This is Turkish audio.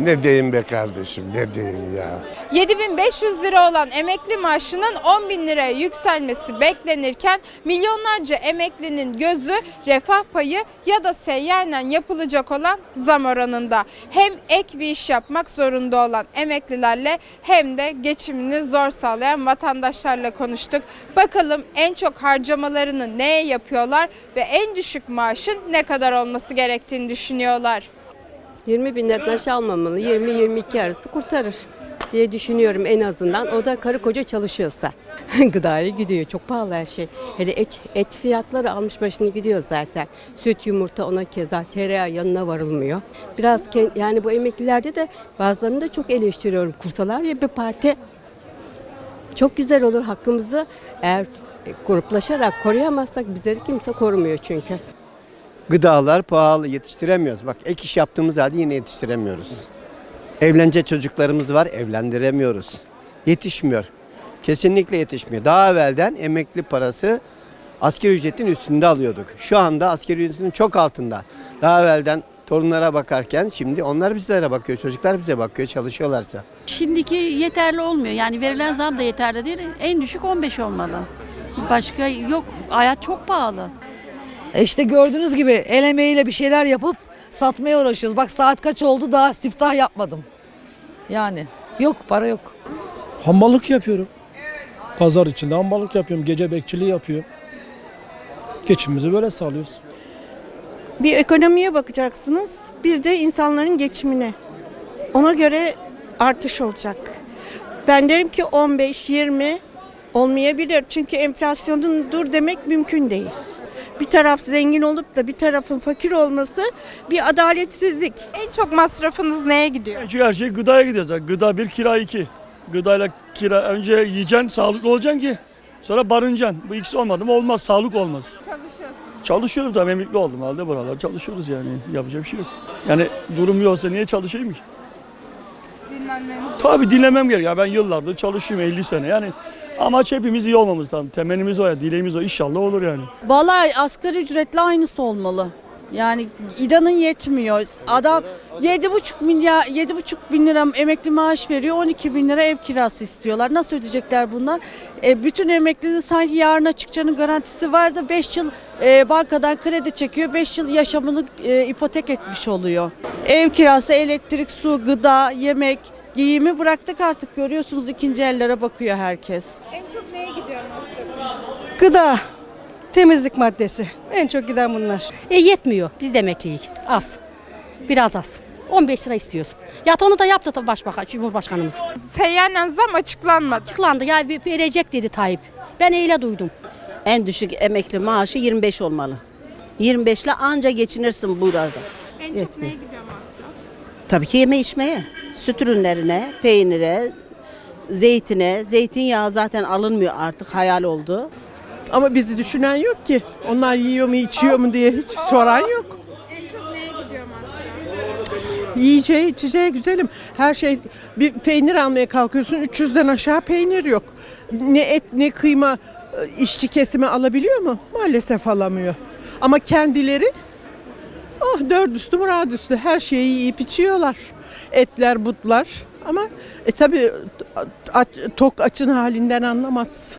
Ne diyeyim be kardeşim ne diyeyim ya. 7500 lira olan emekli maaşının 10 bin liraya yükselmesi beklenirken milyonlarca emeklinin gözü refah payı ya da seyyanen yapılacak olan zam oranında. Hem ek bir iş yapmak zorunda olan emeklilerle hem de geçimini zor sağlayan vatandaşlarla konuştuk. Bakalım en çok harcamalarını neye yapıyorlar ve en düşük maaşın ne kadar olması gerektiğini düşünüyorlar. 20 bin liradan aşağı almamalı. 20-22 arası kurtarır diye düşünüyorum en azından. O da karı koca çalışıyorsa. Gıdaya gidiyor. Çok pahalı her şey. Hele et, et fiyatları almış başını gidiyor zaten. Süt, yumurta ona keza tereyağı yanına varılmıyor. Biraz yani bu emeklilerde de bazılarını da çok eleştiriyorum. Kursalar ya bir parti çok güzel olur hakkımızı eğer gruplaşarak koruyamazsak bizleri kimse korumuyor çünkü. Gıdalar pahalı yetiştiremiyoruz. Bak ek iş yaptığımız halde yine yetiştiremiyoruz. Evlenecek çocuklarımız var evlendiremiyoruz. Yetişmiyor. Kesinlikle yetişmiyor. Daha evvelden emekli parası asgari ücretin üstünde alıyorduk. Şu anda asgari ücretin çok altında. Daha evvelden torunlara bakarken şimdi onlar bizlere bakıyor. Çocuklar bize bakıyor çalışıyorlarsa. Şimdiki yeterli olmuyor. Yani verilen zam da yeterli değil. En düşük 15 olmalı. Başka yok. Hayat çok pahalı. İşte gördüğünüz gibi el emeğiyle bir şeyler yapıp satmaya uğraşıyoruz. Bak saat kaç oldu daha siftah yapmadım. Yani yok para yok. Hamballık yapıyorum. Pazar içinde hamballık yapıyorum. Gece bekçiliği yapıyorum. Geçimimizi böyle sağlıyoruz. Bir ekonomiye bakacaksınız, bir de insanların geçimine. Ona göre artış olacak. Ben derim ki 15-20 olmayabilir. Çünkü enflasyonun dur demek mümkün değil. Bir taraf zengin olup da bir tarafın fakir olması bir adaletsizlik. En çok masrafınız neye gidiyor? Çünkü her şey gıdaya gidiyor zaten. Gıda bir, kira iki. Gıdayla kira önce yiyeceksin, sağlıklı olacaksın ki sonra barınacaksın. Bu ikisi olmadı mı olmaz, sağlık olmaz. Çalışıyorsunuz. Çalışıyorum tabii emekli oldum halde buralar çalışıyoruz yani. Yapacak bir şey yok. Yani durum yoksa niye çalışayım ki? Dinlenmeniz. Tabii dinlemem gerek. Ya ben yıllardır çalışıyorum 50 sene yani. Amaç hepimiz iyi olmamız lazım. Temennimiz o ya, dileğimiz o. İnşallah olur yani. Vallahi asgari ücretle aynısı olmalı. Yani İran'ın yetmiyor. Adam 7,5 milyar 7,5 bin lira emekli maaş veriyor. 12 bin lira ev kirası istiyorlar. Nasıl ödeyecekler bunlar? E, bütün emeklinin sanki yarına çıkacağının garantisi var da 5 yıl e, bankadan kredi çekiyor. 5 yıl yaşamını e, ipotek etmiş oluyor. Ev kirası, elektrik, su, gıda, yemek, giyimi bıraktık artık. Görüyorsunuz ikinci ellere bakıyor herkes. En çok neye gidiyor masrafınız? Gıda, temizlik maddesi. En çok giden bunlar. E yetmiyor. Biz de emekliyiz. Az. Biraz az. 15 lira istiyoruz. Ya onu da yaptı tabii başbakan, Cumhurbaşkanımız. Seyyanen zam açıklanmadı. Açıklandı ya verecek dedi Tayyip. Ben öyle duydum. En düşük emekli maaşı 25 olmalı. 25 ile anca geçinirsin burada. En çok Yetmiyor. neye gidiyor masraf? Tabii ki yeme içmeye. Süt ürünlerine, peynire, zeytine. Zeytinyağı zaten alınmıyor artık hayal oldu. Ama bizi düşünen yok ki. Onlar yiyor mu içiyor mu diye hiç soran yok. En çok neye gidiyor masraf? Yiyeceği içeceği güzelim. Her şey bir peynir almaya kalkıyorsun 300'den aşağı peynir yok. Ne et ne kıyma e, işçi kesimi alabiliyor mu? Maalesef alamıyor. Ama kendileri oh dört üstü murad üstü her şeyi yiyip içiyorlar. Etler butlar ama e tabi tok açın halinden anlamaz.